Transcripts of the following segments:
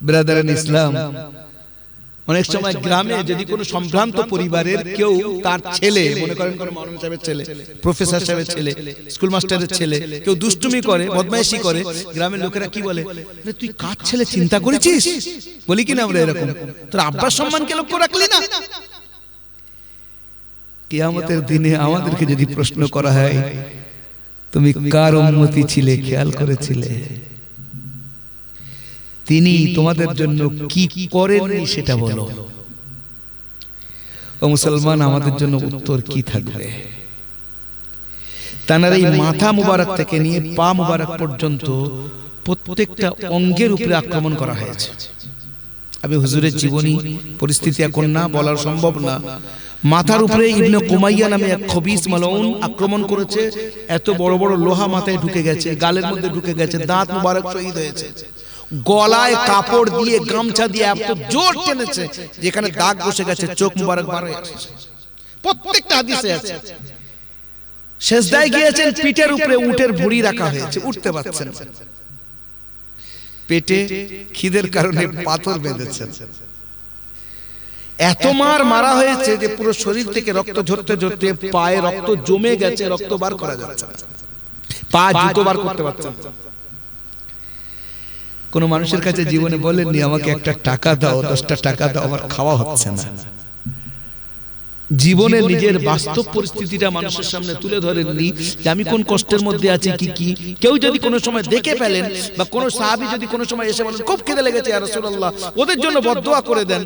Brother ইসলাম অনেক সময় গ্রামে যদি কোনো সম্ভ্রান্ত পরিবারের কেউ তার ছেলে মনে করেন কোনো মৌলানা সাহেবের ছেলে প্রফেসর সাহেবের ছেলে স্কুল মাস্টারের ছেলে কেউ দুষ্টুমি করে বদমাইশি করে গ্রামের লোকেরা কি বলে? "আরে তুই কার ছেলে চিন্তা করেছিস? বলি কি না আমরা এরকম? তোর আব্বার সম্মানকে লক্ষ্য রাখলি না? কিয়ামতের দিনে আমাদেরকে যদি প্রশ্ন করা হয় তুমি কার উন্মতি ছিলে? খেয়াল করেছিলে? তিনি তোমাদের জন্য কি করেননি সেটা বলো। ও মুসলমান আমাদের জন্য উত্তর কি থাকবে? তানার এই মাথা মুবারক থেকে নিয়ে পা মুবারক পর্যন্ত প্রত্যেকটা অঙ্গের উপরে আক্রমণ করা হয়েছে। আমি হুজুরের জীবনী পরিস্থিতি এখন না বলা সম্ভব না। মাথার উপরে ইবনে কুমাইয়া নামে এক খবিস মালউন আক্রমণ করেছে। এত বড় বড় লোহা মাথায় ঢুকে গেছে গালের মধ্যে ঢুকে গেছে দাঁত মুবারক শহীদ হয়েছে। গলায় কাপড় দিয়ে গামছা দিয়ে এত জোর টেনেছে যেখানে দাগ বসে গেছে চোখ মুবারক বার প্রত্যেকটা হাদিসে আছে। শেষদায় গিয়েছেন পিঠের উপরে উটের ভুড়ি রাখা হয়েছে উঠতে পারছেন পেটে খিদের কারণে পাথর বেঁধেছেন। এত মার মারা হয়েছে যে পুরো শরীর থেকে রক্ত ঝরতে ঝরতে পায়ে রক্ত জমে গেছে রক্ত বার করা যাচ্ছে পা জুতো বার করতে পারছেন। না। কোন মানুষের কাছে জীবনে বলেননি আমাকে একটা টাকা দাও দশটা টাকা দাও আমার খাওয়া হচ্ছে না। জীবনে নিজের বাস্তব পরিস্থিতিটা মানুষের সামনে তুলে ধরেননি যে আমি কোন কষ্টের মধ্যে আছি কি কি কেউ যদি কোনো সময় দেখে ফেলেন বা কোনো সাহাবী যদি কোনো সময় এসে বলেন খুব খেতে লেগেছে আর রাসূলুল্লাহ। ওদের জন্য বদদোয়া করে দেন।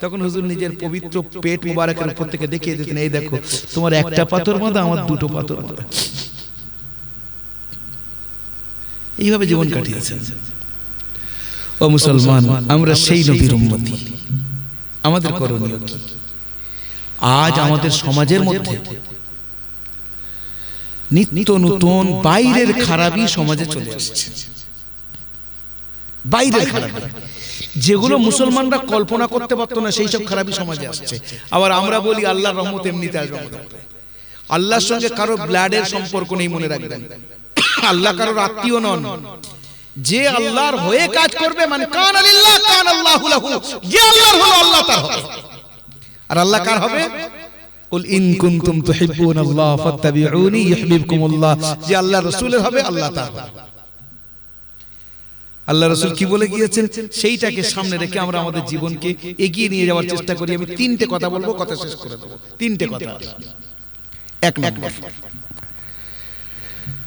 তখন হুজুর নিজের পবিত্র পেট মুবারকের উপর থেকে দেখিয়ে দিতেন এই দেখো তোমার একটা পাথর মাদা আমার দুটো পাথর মাদা এইভাবে জীবন কাটিয়েছেন ও মুসলমান আমরা সেই নবীর উম্মতি। আমাদের করণীয় কি? আজ আমাদের সমাজের মধ্যে নিত্য নতুন বাইরের খারাপই সমাজে চলে আসছে। বাইরের খারাপ যেগুলো মুসলমানরা কল্পনা করতে পারতো না সেই সব খারাপই সমাজে আসছে। আবার আমরা বলি আল্লাহর রহমত এমনিতে আসবে আল্লাহর সঙ্গে কারও ব্লাডের সম্পর্ক নেই মনে রাখবেন। আল্লাহ কারোর আত্মীয় নন। যে আল্লাহর হয়ে কাজ করবে মানে কান আলিল্লাহ কান আল্লাহু লাহু। যে আল্লাহর হলো আল্লাহ তার হবে। আর আল্লাহ কার হবে? কুল ইন কুনতুম তুহিব্বুন আল্লাহ ফাত্তাবিউনি ইউহিব্বুকুমুল্লাহ। যে আল্লাহ রাসূলের হবে আল্লাহ তার হবে। আল্লাহ রাসূল কি বলে গিয়েছেন? সেইটাকে সামনে রেখে আমরা আমাদের জীবনকে এগিয়ে নিয়ে যাওয়ার চেষ্টা করি। আমি তিনটে কথা বলব কথা শেষ করে দেবো। তিনটে কথা। এক নম্বর।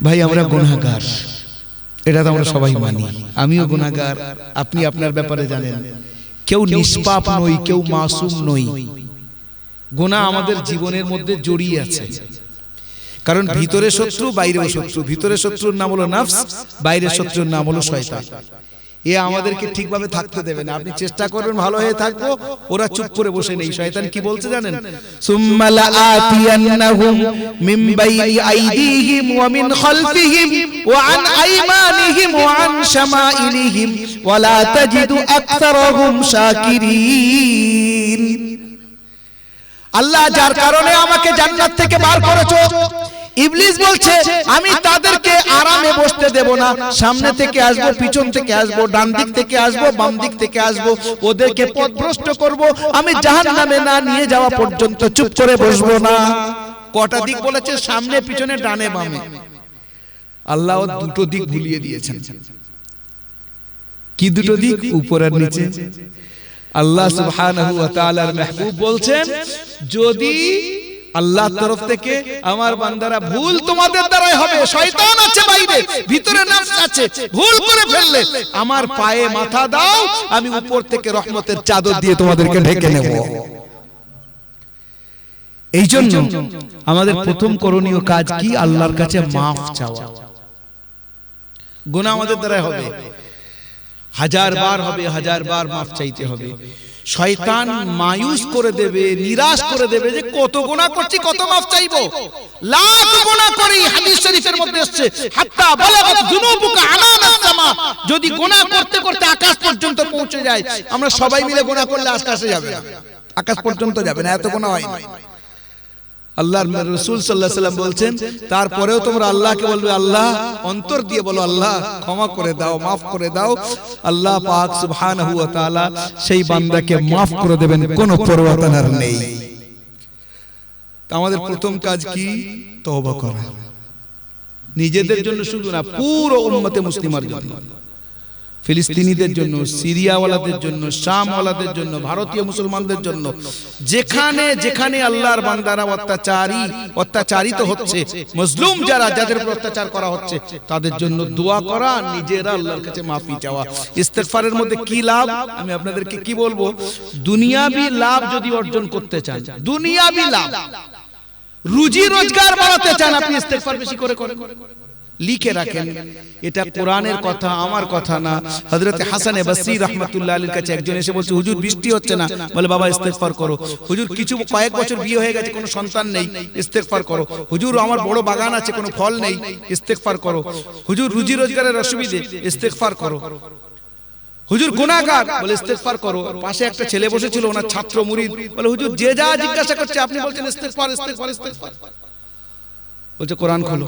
ভাই আমরা গুনাহগার। এটা তো আমরা সবাই মানি। আমিও গুণাগার আপনি আপনার ব্যাপারে জানেন। কেউ নিষ্পাপ নই কেউ মাসুম নই। গোনা আমাদের জীবনের মধ্যে জড়িয়ে আছে। কারণ ভিতরে শত্রু বাইরেও শত্রু। ভিতরে শত্রুর নাম হলো নাফস বাইরের শত্রুর নাম হলো শয়তান। এ আমাদেরকে ঠিকভাবে থাকতে দেবে না। আপনি চেষ্টা করবেন ভালো হয়ে থাকব, ওরা চুপ করে বসে নেই। শয়তান কি বলছে জানেন? সুম্মা লাআতিয়ান্নাহুম মিন বাইনি আইদিহিম ওয়া মিন খালফিহিম ওয়া আন আইমানিহিম ওয়া আন শামাইলিহিম ওয়া লা তাজিদু আকতারাহুম শাকিরিন। আল্লাহ যার কারণে আমাকে জান্নাত থেকে বার করেছ। ইবলিস বলছে, আমি তাদেরকে আরামে বসতে দেব না সামনে থেকে আসব পিছন থেকে আসব ডান দিক থেকে আসব বাম দিক থেকে আসব ওদেরকে পথভ্রষ্ট করব। আমি জাহান্নামে না নিয়ে যাওয়া পর্যন্ত চুপ করে বসবো না। কটা দিক বলেছে? সামনে পিছনে ডানে বামে। আল্লাহ দুটো দিক ভুলিয়ে দিয়েছেন। কি দুটো দিক? উপর আর নিচে। আল্লাহ সুবহানাহু ওয়া তাআলার মাহবুব বলছেন যদি আল্লাহর তরফ থেকে আমার বান্দারা ভুল তোমাদের দ্বারাই হবে। শয়তান আছে বাইরে। ভিতরে নফস আছে। ভুল করে ফেললে আমার পায়ে মাথা দাও আমি উপর থেকে রহমতের চাদর দিয়ে তোমাদেরকে ঢেকে নেব। এই জন্য আমাদের প্রথম করণীয় কাজ কি? আল্লাহর কাছে মাফ চাওয়া। গুনাহ আমাদের দ্বারাই হবে। হাজার বার হবে হাজার বার মাফ চাইতে হবে। শয়তান মায়ুস করে দেবে নিরাশ করে দেবে যে কত গোনা করছি কত মাফ চাইব? লাখ গোনা করি হাদিস শরীফের মধ্যে আসছে হাত্তা বালাগাত যুনুবুকা আনানাস সামা। যদি গোনা করতে করতে আকাশ পর্যন্ত পৌঁছে যায় আমরা সবাই মিলে গোনা করলে আকাশে যাবে না। আকাশ পর্যন্ত যাবে না এত গোনা হয় না। আল্লাহর রসুল সাল্লাহ সাল্লাম বলছেন তারপরেও তোমরা আল্লাহকে বলবে আল্লাহ অন্তর দিয়ে বলো আল্লাহ ক্ষমা করে দাও মাফ করে দাও আল্লাহ পাক তাআলা সেই বান্দাকে মাফ করে দেবেন কোনো পরোয়া নেই। আমাদের প্রথম কাজ কি? তওবা করা। নিজেদের জন্য শুধু না পুরো উম্মতে মুসলিমার জন্য ফিলিস্তিনিদের জন্য সিরিয়াওয়ালাদের জন্য শামওয়ালাদের জন্য ভারতীয় মুসলমানদের জন্য যেখানে যেখানে আল্লাহর বান্দারা অত্যাচারী অত্যাচারিত হচ্ছে মজলুম যারা যাদের উপর অত্যাচার করা হচ্ছে তাদের জন্য দোয়া করা নিজেরা আল্লাহর কাছে মাফি চাওয়া। ইস্তেগফারের মধ্যে কি লাভ? আমি আপনাদেরকে কি বলব? দুনিয়াবি লাভ যদি অর্জন করতে চান দুনিয়াবি লাভ। রুজি রোজগার বাড়াতে চান আপনি ইস্তেগফার বেশি করে করেন। লিখে রাখেন এটা কোরআনের কথা আমার কথা না। হযরত হাসান বসরি রহমাতুল্লাহ আলীর কাছে একজন এসে বলছে হুজুর বৃষ্টি হচ্ছে না। বলে বাবা ইস্তেগফার করো। হুজুর কিছু কয়েক বছর বিয়ে হয়ে গেছে কোনো সন্তান নেই ইস্তেগফার করো। হুজুর আমার বড় বাগান আছে কোনো ফল নেই ইস্তেগফার করো। হুজুর রুজি রোজগারের অসুবিধে ইস্তেগফার করো। হুজুর গুনাহগার বলে ইস্তেগফার করো। পাশে একটা ছেলে বসেছিল ওনার ছাত্র মুরিদ। বলে হুজুর যে যা জিজ্ঞাসা করছে আপনি বলছেন ইস্তেগফার ইস্তেগফার ইস্তেগফার। বলছে কোরআন খোলো।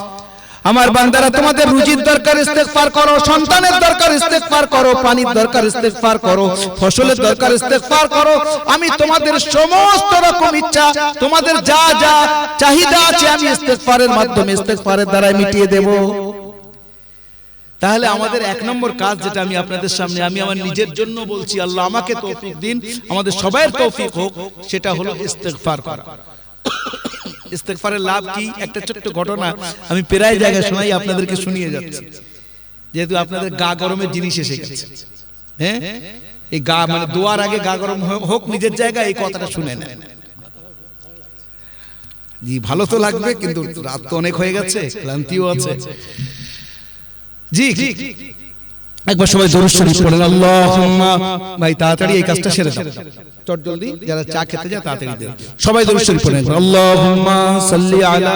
আমার বান্দারা, তোমাদের রুজির দরকার, ইস্তেগফার করো, সন্তানের দরকার, ইস্তেগফার করো, পানির দরকার, ইস্তেগফার করো, ফসলের দরকার, ইস্তেগফার করো। আমি তোমাদের সমস্ত রকম ইচ্ছা, তোমাদের যা যা চাহিদা আছে, আমি ইস্তেগফারের মাধ্যমে, ইস্তেগফারের দ্বারা মিটিয়ে দেব। তাহলে আমাদের এক নম্বর কাজ যেটা আমি আপনাদের সামনে, আমি আমার নিজের জন্য বলছি, আল্লাহ আমাকে তৌফিক দিন, আমাদের সবাইয়ের তৌফিক হোক, সেটা হলো ইস্তেগফার করা। ইস্তেগফারের লাভ কি? একটা ছোট্ট ঘটনা। আমি প্রায় জায়গায় শোনাই আপনাদেরকে শুনিয়ে যাচ্ছি। যেহেতু আপনাদের গা গরমের জিনিস এসে গেছে। হ্যাঁ? এই গা মানে দোয়ার আগে গা গরম হোক- হোক নিজের জায়গায় এই কথাটা শুনে নেন। জি ভালো তো লাগবে কিন্তু রাত তো অনেক হয়ে গেছে ক্লান্তিও আছে। জি জি। একবার সবাই দরুদ শরীফ পড়েন, আল্লাহুম্মা। ভাই, তাড়াতাড়ি এই কাজটা সেরে দাও। চট জলদি, যারা চা খেতে যায় তাড়াতাড়ি দেন সবাই দরুদ শরীফ পড়েন, আল্লাহুম্মা সাল্লি আলা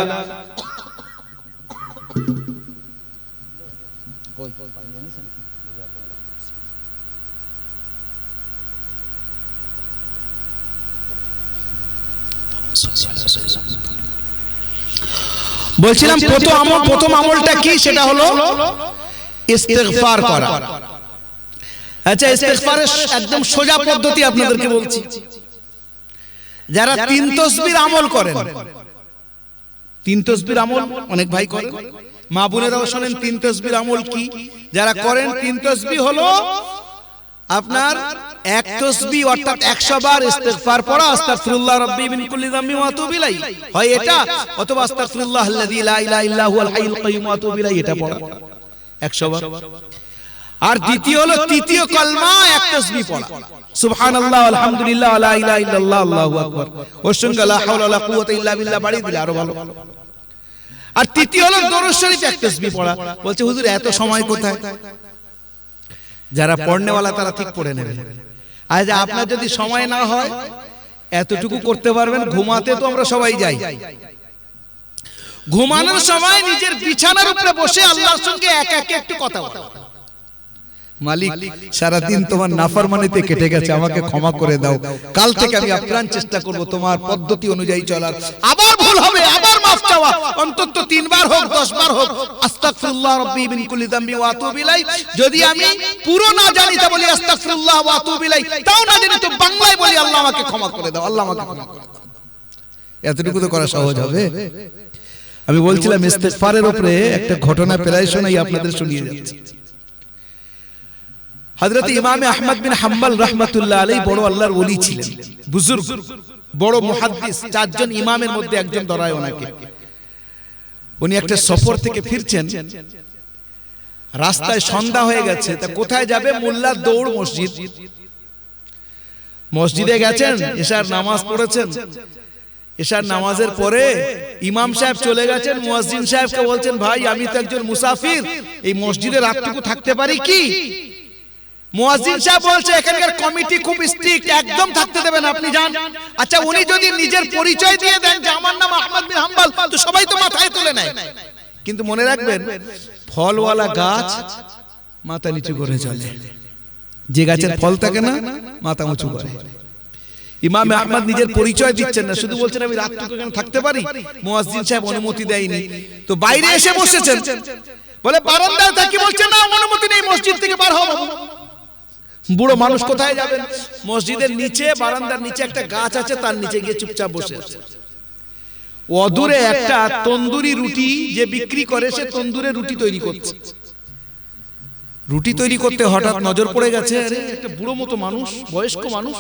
বলছিলাম, প্রথম আমল প্রথম আমলটা কি? সেটা হলো ইস্তেগফার করা। আচ্ছা ইস্তেগফারের একদম সোজা পদ্ধতি আপনাদেরকে বলছি। যারা তিন তসবির আমল করেন। তিন তসবির আমল অনেক ভাই করেন। মা বোনেরাও শোনেন তিন তসবির আমল কি? যারা করেন তিন তসবি হলো আপনার এক তসবি অর্থাৎ 100 বার ইস্তেগফার পড়া আস্তাগফিরুল্লাহ রাব্বি মিন কুল্লি যামবি ওয়া আতুবু ইলাই হয় এটা? অথবা আস্তাগফিরুল্লাহ আল্লাযী লা ইলাহা ইল্লা হুয়াল হাইয়ুল কাইয়্যুম ওয়া আতুবু ইলাই এটা পড়া। 100 বার আর দ্বিতীয় হলো তৃতীয় কলমা এক তসবি পড়া। সুবহানাল্লাহ আলহামদুলিল্লাহ লা ইলাহা ইল্লাল্লাহ আল্লাহু আকবার। ওর সঙ্গে লা হাওলা ওয়ালা কুওয়াতা ইল্লা বিল্লাহ বাড়িয়ে দিলে আরও ভালো। আর তৃতীয় হলো দরুদ শরীফ এক তসবি পড়া। বলছে হুজুর এত সময় কোথায়? যারা পড়নেওয়ালা তারা ঠিক পড়ে নেবে। আজ আপনার যদি সময় না হয় এতটুকু করতে পারবেন ঘুমাতে তো আমরা সবাই যাই। ঘুমানোর সময় নিজের বিছানার উপরে বসে আল্লাহর সঙ্গে এক একে একটু কথা বলা। মালিক সারাদিন তোমার নাফরমানিতে কেটে গেছে আমাকে ক্ষমা করে দাও। কাল থেকে আমি আপ্রাণ চেষ্টা করব তোমার পদ্ধতি অনুযায়ী চলার। আবার ভুল হবে আবার মাফ চাওয়া। অন্তত তিনবার হোক দশ বার হোক। আস্তাগফিরুল্লাহ রাব্বি মিন কুল্লি যামবি ওয়া আতুবু ইলাই যদি আমি পুরো না জানি তা বলি আস্তাগফিরুল্লাহ ওয়া আতুবু ইলাই তাও না জানি তো বাংলায় বলি আল্লাহ আমাকে ক্ষমা করে দাও আল্লাহ আমাকে ক্ষমা করে দাও। এতটুকু তো করা সহজ হবে। আমি বলছিলাম, ইস্তেগফারের উপরে একটা ঘটনা প্রায় শোনাই আপনাদের শুনিয়ে যাচ্ছি। হযরত ইমাম আহমদ বিন হাম্বল রাহমাতুল্লাহ আলাইহি বড় আল্লাহর ওলি ছিলেন, বুজুর্গ, বড় মুহাদ্দিস, চারজন ইমামের মধ্যে একজন ধরায় ওনাকে। উনি একটা সফর থেকে ফিরছেন, রাস্তায় সন্ধ্যা হয়ে গেছে, তা কোথায় যাবে? মোল্লা দৌড় মসজিদ। মসজিদে গেছেন, এশার নামাজ পড়েছেন। এশার নামাজের পরে ইমাম সাহেব চলে গেছেন মুয়াজ্জিন সাহেবকে বলছেন ভাই আমি তো একজন মুসাফির। এই মসজিদে রাতটুকু থাকতে পারি কি? মুয়াজ্জিন সাহেব বলছে এখানকার কমিটি খুব স্ট্রিক্ট একদম থাকতে দেবেন আপনি যান। আচ্ছা উনি যদি নিজের পরিচয় দিয়ে দেন যে আমার নাম আহমদ বিন হাম্বল তো সবাই তো মাথায় তুলে নেয়। কিন্তু মনে রাখবেন ফলওয়ালা গাছ মাথা নিচু করে চলে। যে গাছের ফল থাকে না মাথা উঁচু করে। ইমাম আহমদ নিজের পরিচয় দিচ্ছেন না শুধু বলছেন আমি রাতটুকু এখানে থাকতে পারি? মুয়াজ্জিন সাহেব অনুমতি দেয়নি। তো বাইরে এসে বসেছেন। বলে বারান্দায় থাকি বলছেন না অনুমতি নেই মসজিদ থেকে বার হব। বুড়ো মানুষ কোথায় যাবেন? মসজিদের নিচে বারান্দার নিচে একটা গাছ আছে তার নিচে গিয়ে চুপচাপ বসে আছে অদূরে একটা তন্দুরি রুটি যে বিক্রি করে সে তন্দুরে রুটি তৈরি করছে। রুটি তৈরি করতে হঠাৎ নজর পড়ে গেছে একটা বুড়ো মতো মানুষ বয়স্ক মানুষ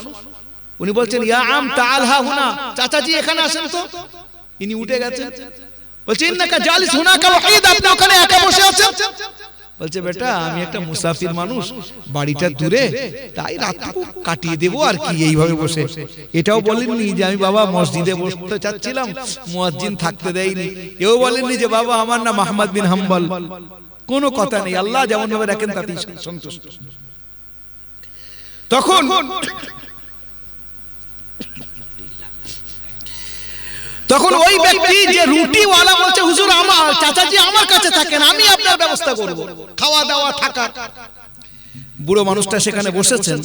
উনি বলছেন ইয়া আম তালহা হুনা। চাচাজি এখানে আসেন তো। ইনি উঠে গেছেন। বলছে ইন্নাকা জালিস হুনাকা ওয়াহিদ আপনি ওখানে একা বসে আছেন? বলছে বেটা আমি একটা মুসাফির মানুষ বাড়িটা দূরে তাই রাতটুকু কাটিয়ে দেবো আর কি এইভাবে বসে। এটাও বলেননি যে আমি বাবা মসজিদে বসতে চাচ্ছিলাম মুয়াজ্জিন থাকতে দেয়নি। এও বলেননি যে বাবা আমার নাম আহমদ বিন হাম্বল। কোনো কথা নেই। আল্লাহ যেমন ভাবে রাখেন তাতেই সন্তুষ্ট। তখন তখন ওই ব্যক্তি যে রুটিওয়ালা বলছে, হুজুর, আমার চাচাজি আমার কাছে থাকেন, আমি আপনার ব্যবস্থা করব। খাওয়া দাওয়া, থাকা। বুড়ো মানুষটা সেখানে বসেছেন।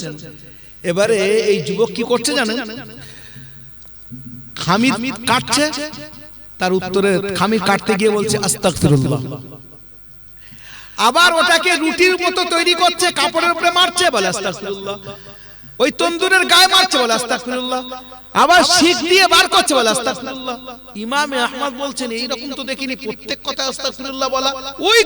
এবারে এই যুবক কি করছে জানেন? খামির কাটছে, তার উত্তরে খামির কাটতে গিয়ে বলছে, আস্তাগফিরুল্লাহ। আবার ওটাকে রুটির মতো তৈরি করছে, কাপড়ের উপরে মারছে, বলে, আস্তাগফিরুল্লাহ। ওই তন্দুরের গায়ে মারছে বলে আস্তাগফিরুল্লাহ। আবার শিখ দিয়ে বার করছে বলে আস্তাগফিরুল্লাহ। ইমামে আহমদ বলছেন, এইরকম তো দেখিনি, প্রত্যেক কথা আস্তাগফিরুল্লাহ বলা। ওই